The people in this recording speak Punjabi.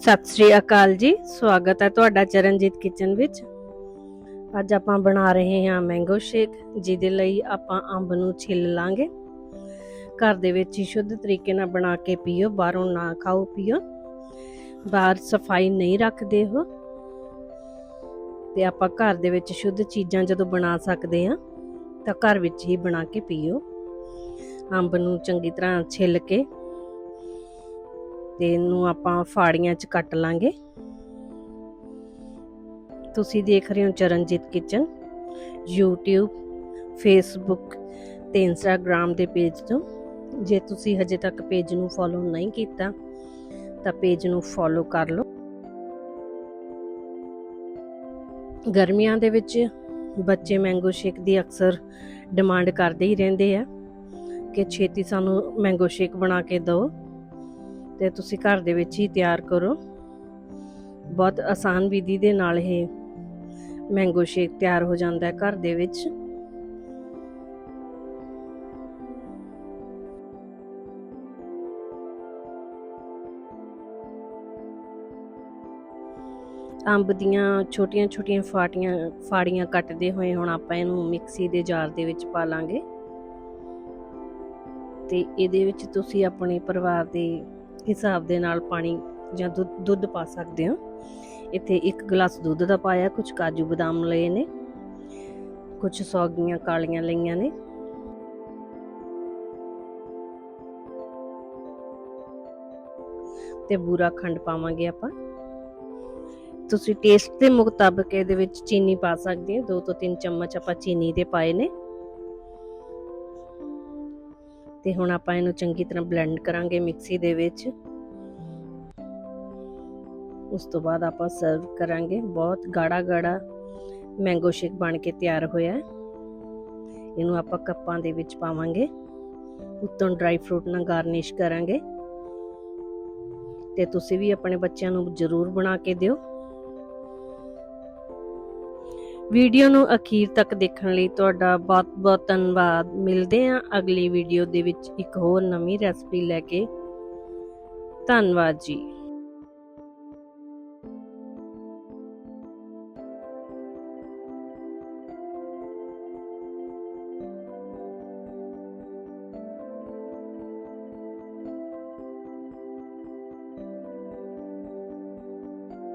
ਸਤਿ ਸ੍ਰੀ ਅਕਾਲ ਜੀ। ਸਵਾਗਤ ਹੈ ਤੁਹਾਡਾ ਚਰਨਜੀਤ ਕਿਚਨ ਵਿੱਚ। ਅੱਜ ਆਪਾਂ ਬਣਾ ਰਹੇ ਹਾਂ ਮੈਂਗੋ ਸ਼ੇਕ, ਜਿਹਦੇ ਲਈ ਆਪਾਂ ਅੰਬ ਨੂੰ ਛਿੱਲ ਲਾਂਗੇ। ਘਰ ਦੇ ਵਿੱਚ ਹੀ ਸ਼ੁੱਧ ਤਰੀਕੇ ਨਾਲ ਬਣਾ ਕੇ ਪੀਓ, ਬਾਹਰੋਂ ਨਾ ਖਾਓ ਪੀਓ। ਬਾਹਰ ਸਫ਼ਾਈ ਨਹੀਂ ਰੱਖਦੇ ਹੋ ਤੇ ਆਪਾਂ ਘਰ ਦੇ ਵਿੱਚ ਸ਼ੁੱਧ ਚੀਜ਼ਾਂ ਜਦੋਂ ਬਣਾ ਸਕਦੇ ਹਾਂ, ਤਾਂ ਘਰ ਵਿੱਚ ਹੀ ਬਣਾ ਕੇ ਪੀਓ। ਅੰਬ ਨੂੰ ਚੰਗੀ ਤਰ੍ਹਾਂ ਛਿੱਲ ਕੇ ਤੇ ਇਹਨੂੰ ਆਪਾਂ ਫਾੜੀਆਂ 'ਚ ਕੱਟ ਲਾਂਗੇ। ਤੁਸੀਂ ਦੇਖ ਰਹੇ ਹੋ ਚਰਨਜੀਤ ਕਿਚਨ, YouTube, Facebook ਤੇ Instagram ਦੇ ਪੇਜ ਤੋਂ। ਜੇ ਤੁਸੀਂ ਹਜੇ ਤੱਕ ਪੇਜ ਨੂੰ ਫੋਲੋ ਨਹੀਂ ਕੀਤਾ, ਤਾਂ ਪੇਜ ਨੂੰ ਫੋਲੋ ਕਰ ਲਓ। ਗਰਮੀਆਂ ਦੇ ਵਿੱਚ ਬੱਚੇ ਮੈਂਗੋ ਸ਼ੇਕ ਦੀ ਅਕਸਰ ਡਿਮਾਂਡ ਕਰਦੇ ਹੀ ਰਹਿੰਦੇ ਆ ਕਿ ਛੇਤੀ ਸਾਨੂੰ ਮੈਂਗੋ ਸ਼ੇਕ ਬਣਾ ਕੇ ਦਿਓ। ਤੇ ਤੁਸੀਂ ਘਰ ਦੇ ਵਿੱਚ ਹੀ ਤਿਆਰ ਕਰੋ। ਬਹੁਤ ਆਸਾਨ ਵਿਧੀ ਦੇ ਨਾਲ ਇਹ ਮੈਂਗੋ ਸ਼ੇਕ ਤਿਆਰ ਹੋ ਜਾਂਦਾ ਹੈ ਘਰ ਦੇ ਵਿੱਚ। ਅੰਬ ਦੀਆਂ ਛੋਟੀਆਂ-ਛੋਟੀਆਂ ਫਾਟੀਆਂ, ਫਾੜੀਆਂ ਕੱਟਦੇ ਹੋਏ ਹੁਣ ਆਪਾਂ ਇਹਨੂੰ ਮਿਕਸੀ ਦੇ ਜਾਰ ਦੇ ਵਿੱਚ ਪਾ ਲਾਂਗੇ। ਤੇ ਇਹਦੇ ਵਿੱਚ ਤੁਸੀਂ ਆਪਣੇ ਪਰਿਵਾਰ ਦੇ ਹਿਸਾਬ ਦੇ ਨਾਲ ਪਾਣੀ ਜਾਂ ਦੁੱਧ ਦੁੱਧ ਪਾ ਸਕਦੇ ਹੋ। ਇੱਥੇ ਇੱਕ ਗਲਾਸ ਦੁੱਧ ਦਾ ਪਾਇਆ ਕੁਝ ਕਾਜੂ ਬਦਾਮ ਲਏ ਨੇ ਕੁਝ ਸੌਗੀਆਂ ਕਾਲੀਆਂ ਲਈਆਂ ਨੇ। ਤੇ ਬੂਰਾ ਖੰਡ ਪਾਵਾਂਗੇ ਆਪਾਂ। ਤੁਸੀਂ ਟੇਸਟ ਦੇ ਮੁਤਾਬਕ ਇਹਦੇ ਵਿੱਚ ਚੀਨੀ ਪਾ ਸਕਦੇ ਹੋ। 2 ਤੋਂ 3 ਚਮਚ ਆਪਾਂ ਚੀਨੀ ਦੇ ਪਾਏ ਨੇ। ਤੇ ਹੁਣ ਆਪਾਂ ਇਹਨੂੰ ਚੰਗੀ ਤਰ੍ਹਾਂ ਬਲੈਂਡ ਕਰਾਂਗੇ ਮਿਕਸੀ ਦੇ ਵਿੱਚ। ਉਸ ਤੋਂ ਬਾਅਦ ਆਪਾਂ ਸਰਵ ਕਰਾਂਗੇ। ਬਹੁਤ ਗਾੜਾ ਗਾੜਾ ਮੈਂਗੋ ਸ਼ੇਕ ਬਣ ਕੇ ਤਿਆਰ ਹੋਇਆ ਹੈ। ਇਹਨੂੰ ਆਪਾਂ ਕੱਪਾਂ ਦੇ ਵਿੱਚ ਪਾਵਾਂਗੇ। ਉੱਤੋਂ ਡਰਾਈ ਫਰੂਟ ਨਾਲ ਗਾਰਨਿਸ਼ ਕਰਾਂਗੇ। ਤੇ ਤੁਸੀਂ ਵੀ ਆਪਣੇ ਬੱਚਿਆਂ ਨੂੰ ਜ਼ਰੂਰ ਬਣਾ ਕੇ ਦਿਓ। ਵੀਡੀਓ ਨੂੰ ਅਖੀਰ ਤੱਕ ਦੇਖਣ ਲਈ ਤੁਹਾਡਾ ਬਹੁਤ-ਬਹੁਤ ਧੰਨਵਾਦ। ਮਿਲਦੇ ਹਾਂ ਅਗਲੀ ਵੀਡੀਓ ਦੇ ਵਿੱਚ ਇੱਕ ਹੋਰ ਨਵੀਂ ਰੈਸਪੀ ਲੈ ਕੇ। ਧੰਨਵਾਦ ਜੀ।